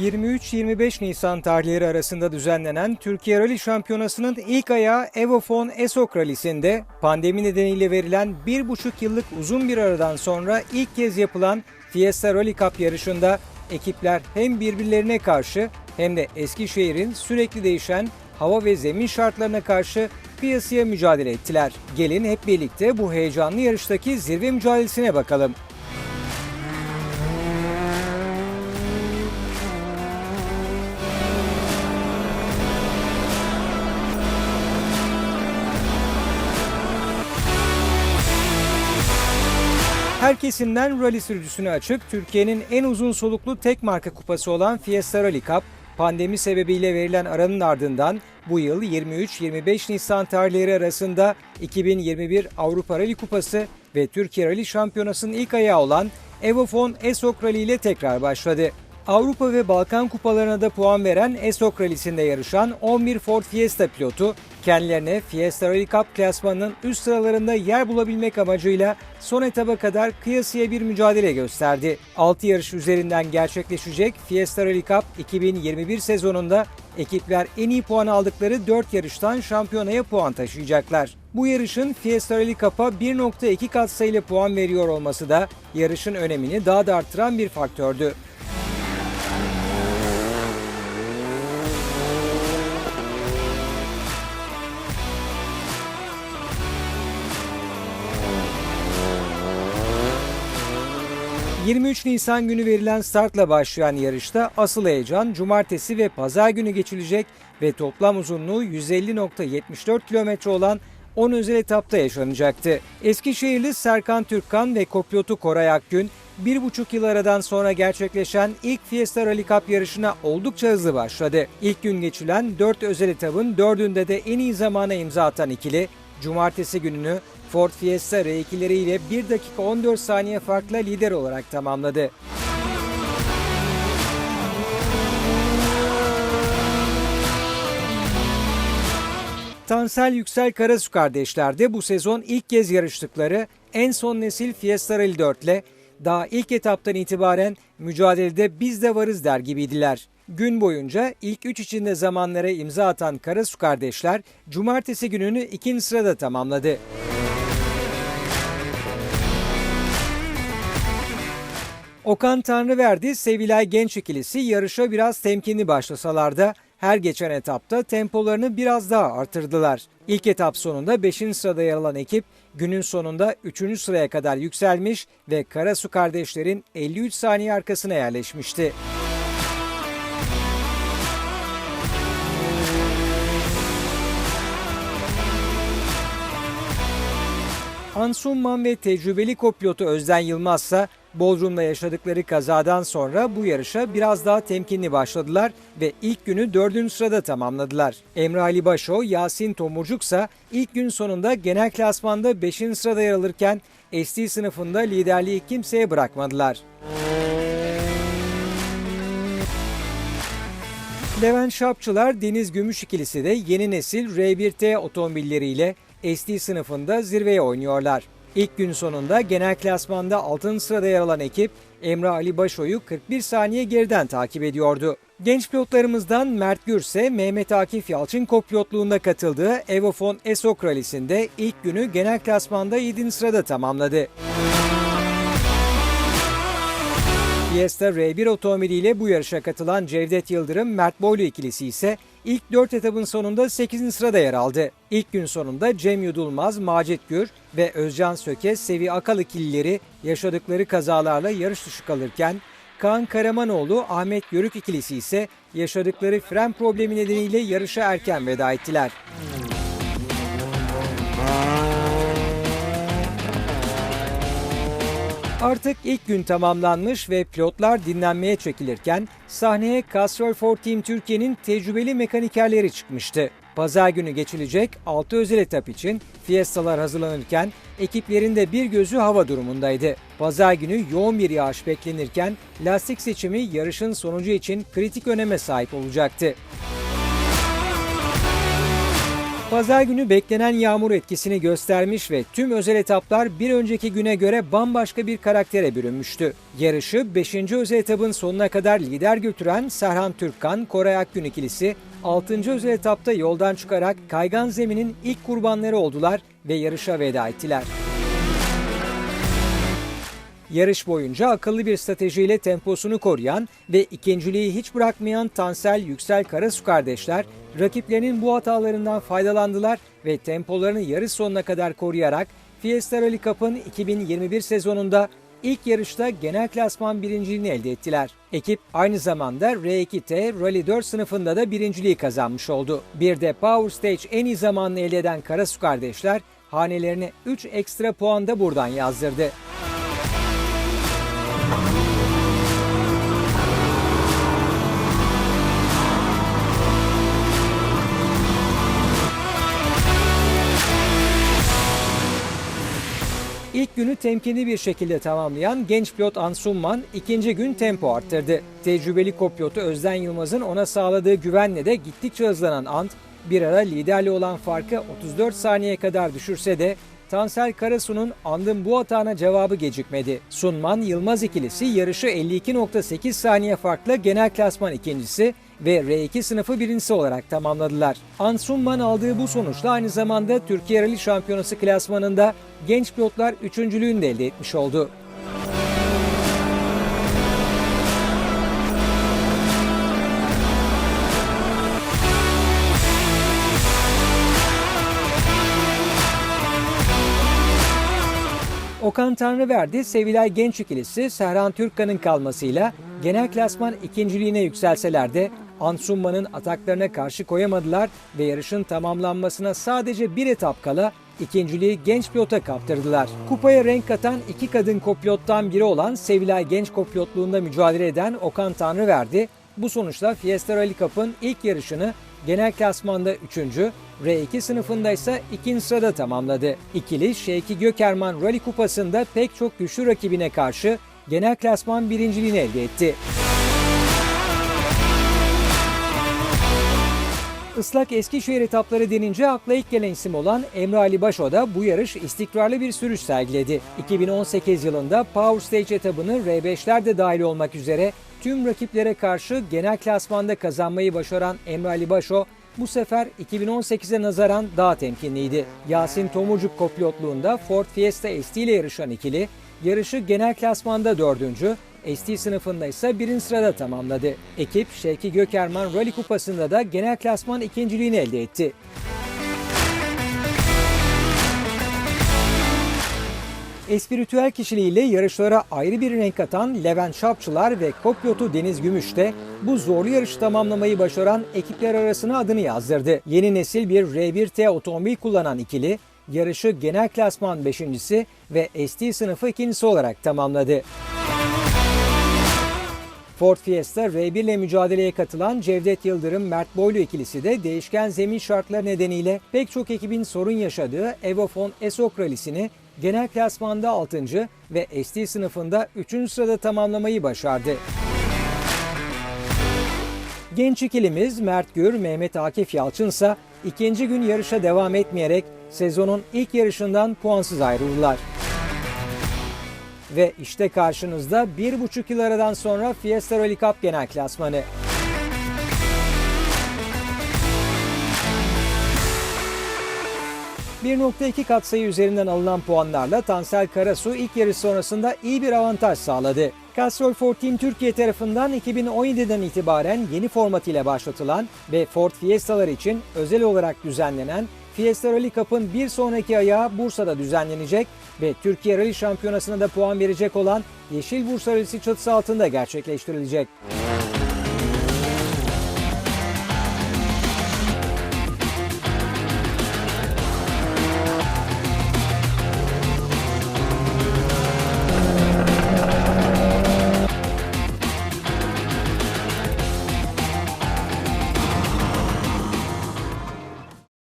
23-25 Nisan tarihleri arasında düzenlenen Türkiye Rally Şampiyonası'nın ilk ayağı Evofon Esok Rally'sinde pandemi nedeniyle verilen 1,5 yıllık uzun bir aradan sonra ilk kez yapılan Fiesta Rally Cup yarışında ekipler hem birbirlerine karşı hem de Eskişehir'in sürekli değişen hava ve zemin şartlarına karşı kıyasıya mücadele ettiler. Gelin hep birlikte bu heyecanlı yarıştaki zirve mücadelesine bakalım. Her kesimden rally sürücüsüne açık, Türkiye'nin en uzun soluklu tek marka kupası olan Fiesta Rally Cup, pandemi sebebiyle verilen aranın ardından bu yıl 23-25 Nisan tarihleri arasında 2021 Avrupa Rally Kupası ve Türkiye Rally Şampiyonası'nın ilk ayağı olan Evofon Esok Rally ile tekrar başladı. Avrupa ve Balkan kupalarına da puan veren Esok Rally'sinde yarışan 11 Ford Fiesta pilotu kendilerine Fiesta Rally Cup klasmanının üst sıralarında yer bulabilmek amacıyla son etaba kadar kıyasıya bir mücadele gösterdi. 6 yarış üzerinden gerçekleşecek Fiesta Rally Cup 2021 sezonunda ekipler en iyi puan aldıkları 4 yarıştan şampiyonaya puan taşıyacaklar. Bu yarışın Fiesta Rally Cup'a 1.2 katsayıyla puan veriyor olması da yarışın önemini daha da arttıran bir faktördü. ...23 Nisan günü verilen startla başlayan yarışta asıl heyecan cumartesi ve pazar günü geçilecek ve toplam uzunluğu 150.74 kilometre olan 10 özel etapta yaşanacaktı. Eskişehirli Serkan Türkkan ve kopilotu Koray Akgün bir buçuk yıl aradan sonra gerçekleşen ilk Fiesta Rally Cup yarışına oldukça hızlı başladı. İlk gün geçilen 4 özel etabın 4'ünde de en iyi zamana imza atan ikili, cumartesi gününü Ford Fiesta R2'leriyle 1 dakika 14 saniye farkla lider olarak tamamladı. Tansel Yüksel Karasu kardeşler de bu sezon ilk kez yarıştıkları en son nesil Fiesta Rally 4 ile daha ilk etaptan itibaren mücadelede biz de varız der gibiydiler. Gün boyunca ilk üç içinde zamanlara imza atan Karasu kardeşler cumartesi gününü ikinci sırada tamamladı. Okan Tanrıverdi, Sevilay Genç ikilisi yarışa biraz temkinli başlasalar da her geçen etapta tempolarını biraz daha artırdılar. İlk etap sonunda 5. sırada yer alan ekip günün sonunda 3. sıraya kadar yükselmiş ve Karasu kardeşlerin 53 saniye arkasına yerleşmişti. Ansunman ve tecrübeli kopilotu Özden Yılmaz ise Bodrum'da yaşadıkları kazadan sonra bu yarışa biraz daha temkinli başladılar ve ilk günü dördüncü sırada tamamladılar. Emre Ali Başo, Yasin Tomurcuk ise ilk gün sonunda genel klasmanda 5. sırada yer alırken SD sınıfında liderliği kimseye bırakmadılar. Levent Şapçılar Deniz Gümüş ikilisi de yeni nesil R1T otomobilleriyle SD sınıfında zirveye oynuyorlar. İlk gün sonunda genel klasmanda 6. sırada yer alan ekip Emre Ali Başo'yu 41 saniye geriden takip ediyordu. Genç pilotlarımızdan Mert Gürse, Mehmet Akif Yalçın kopilotluğunda katıldığı Evofon Esok Rally'sinde ilk günü genel klasmanda 7. sırada tamamladı. Fiesta R1 otomobiliyle bu yarışa katılan Cevdet Yıldırım, Mert Boylu ikilisi ise ilk 4 etapın sonunda 8. sırada yer aldı. İlk gün sonunda Cem Yudulmaz, Macit Gür ve Özcan Söke, Sevi Akal ikilileri yaşadıkları kazalarla yarış dışı kalırken Kaan Karamanoğlu, Ahmet Yörük ikilisi ise yaşadıkları fren problemi nedeniyle yarışa erken veda ettiler. Artık ilk gün tamamlanmış ve pilotlar dinlenmeye çekilirken sahneye Castrol Ford Team Türkiye'nin tecrübeli mekanikerleri çıkmıştı. Pazar günü geçilecek 6 özel etap için Fiesta'lar hazırlanırken ekiplerin de bir gözü hava durumundaydı. Pazar günü yoğun bir yağış beklenirken lastik seçimi yarışın sonucu için kritik öneme sahip olacaktı. Pazar günü beklenen yağmur etkisini göstermiş ve tüm özel etaplar bir önceki güne göre bambaşka bir karaktere bürünmüştü. Yarışı 5. özel etapın sonuna kadar lider götüren Serhan Türkkan, Koray Akgün ikilisi 6. özel etapta yoldan çıkarak kaygan zeminin ilk kurbanları oldular ve yarışa veda ettiler. Yarış boyunca akıllı bir stratejiyle temposunu koruyan ve ikinciliği hiç bırakmayan Tansel Yüksel Karasu kardeşler rakiplerinin bu hatalarından faydalandılar ve tempolarını yarış sonuna kadar koruyarak Fiesta Rally Cup'ın 2021 sezonunda ilk yarışta genel klasman birinciliğini elde ettiler. Ekip aynı zamanda R2T Rally 4 sınıfında da birinciliği kazanmış oldu. Bir de Power Stage en iyi zamanını elde eden Karasu kardeşler hanelerine 3 ekstra puan da buradan yazdırdı. İlk günü temkinli bir şekilde tamamlayan genç pilot Ansumman ikinci gün tempo arttırdı. Tecrübeli kopilotu Özden Yılmaz'ın ona sağladığı güvenle de gittikçe hızlanan Ant, bir ara liderle olan farkı 34 saniyeye kadar düşürse de Tansel Karasu'nun andın bu hatana cevabı gecikmedi. Sunman Yılmaz ikilisi yarışı 52.8 saniye farkla genel klasman ikincisi ve R2 sınıfı birincisi olarak tamamladılar. Ansunman aldığı bu sonuçla aynı zamanda Türkiye Rally Şampiyonası klasmanında genç pilotlar üçüncülüğünü de elde etmiş oldu. Okan Tanrıverdi, Sevilay Genç ikilisi Serhan Türkkan'ın kalmasıyla genel klasman ikinciliğine yükselseler de Ansumman'ın ataklarına karşı koyamadılar ve yarışın tamamlanmasına sadece bir etap kala ikinciliği genç pilota kaptırdılar. Kupaya renk katan iki kadın kopilottan biri olan Sevilay Genç kopilotluğunda mücadele eden Okan Tanrıverdi, bu sonuçla Fiesta Rally Cup'ın ilk yarışını genel klasmanda 3. R2 sınıfında ise 2. sırada tamamladı. İkili Şevki Gökerman Rally Kupası'nda pek çok güçlü rakibine karşı genel klasman birinciliğini elde etti. Islak Eskişehir etapları denince akla ilk gelen isim olan Emre Ali Başo da bu yarış istikrarlı bir sürüş sergiledi. 2018 yılında Power Stage etabını R5'ler de dahil olmak üzere tüm rakiplere karşı genel klasmanda kazanmayı başaran Emre Ali Başo bu sefer 2018'e nazaran daha temkinliydi. Yasin Tomurcuk kopilotluğunda Ford Fiesta ST ile yarışan ikili, yarışı genel klasmanda dördüncü, ST sınıfında ise birinci sırada tamamladı. Ekip Şevki Gökerman Rally Kupası'nda da genel klasman ikinciliğini elde etti. Espiritüel kişiliğiyle yarışlara ayrı bir renk katan Levent Şapçılar ve kopilotu Deniz Gümüş de bu zorlu yarışı tamamlamayı başaran ekipler arasına adını yazdırdı. Yeni nesil bir R1T otomobil kullanan ikili yarışı genel klasman 5.si ve ST sınıfı ikincisi olarak tamamladı. Ford Fiesta R1 ile mücadeleye katılan Cevdet Yıldırım Mert Boylu ikilisi de değişken zemin şartları nedeniyle pek çok ekibin sorun yaşadığı Evofon Esok rallisini genel klasmanda 6. ve ST sınıfında 3. sırada tamamlamayı başardı. Genç ikilimiz Mert Gür, Mehmet Akif Yalçın ise ikinci gün yarışa devam etmeyerek sezonun ilk yarışından puansız ayrıldılar. Ve işte karşınızda bir buçuk yıl aradan sonra Fiesta Rally Cup genel klasmanı. ...1.2 katsayı üzerinden alınan puanlarla Tansel Karasu ilk yarış sonrasında iyi bir avantaj sağladı. Castrol 14 Türkiye tarafından 2017'den itibaren yeni format ile başlatılan ve Ford Fiesta'lar için özel olarak düzenlenen Fiesta Rally Cup'ın bir sonraki ayağı Bursa'da düzenlenecek ve Türkiye Rally Şampiyonası'na da puan verecek olan Yeşil Bursa Rally'si çatısı altında gerçekleştirilecek.